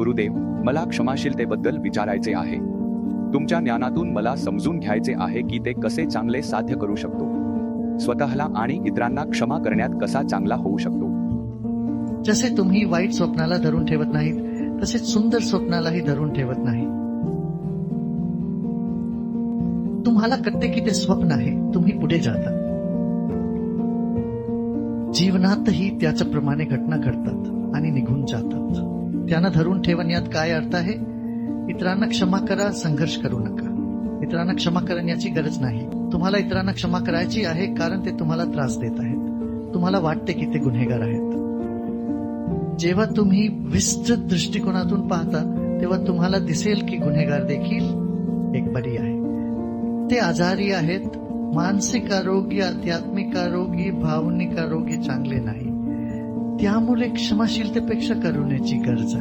गुरुदेव मला क्षमाशीलतेबद्दल विचारायचे आहे. तुमच्या ज्ञानातून मला समजून घ्यायचे आहे की ते कसे चांगले साध्य करू शकतो. स्वतःला आणि इतरांना क्षमा करण्यात कसा चांगला होऊ शकतो. जसे तुम्ही वाईट स्वप्नाला धरून ठेवत नाहीत तसेच सुंदर स्वप्नालाही धरून ठेवत नाही. तुम्हाला कळते की ते स्वप्न आहे तुम्ही पुढे जाता. जीवनातही त्याच्याप्रमाणे घटना घडतात आणि निघून जातात. त्यांना धरून ठेवण्यात काय अर्थ आहे? इतरांना क्षमा करा संघर्ष करू नका. इतरांना क्षमा करण्याची गरज नाही. तुम्हाला इतरांना क्षमा करायची आहे कारण ते तुम्हाला त्रास देत आहेत. तुम्हाला वाटते की ते गुन्हेगार आहेत. जेव्हा तुम्ही विस्तृत दृष्टिकोनातून पाहता तेव्हा तुम्हाला दिसेल की गुन्हेगार देखील एक बरी आहे. ते आजारी आहेत. मानसिक आरोग्य आध्यात्मिक आरोग्य भावनिक आरोग्य चांगले नाही. त्यामुळे क्षमाशीलतेपेक्षा करुण्याची गरज आहे.